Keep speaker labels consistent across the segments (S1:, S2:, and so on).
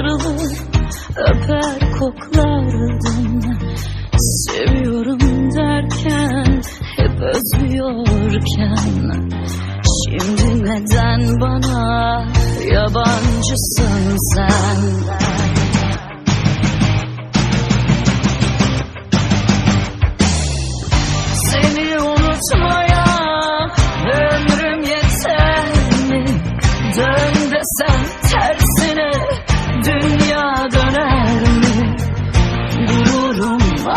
S1: sarılıp öper koklardın Seviyorum derken hep özlüyorken. Şimdi neden bana yabancısın sen? Ömrüm yeter mi? Dön desem tersine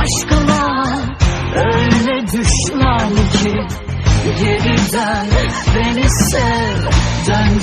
S1: aşkına öyle düşman ki Geri dön beni sev dön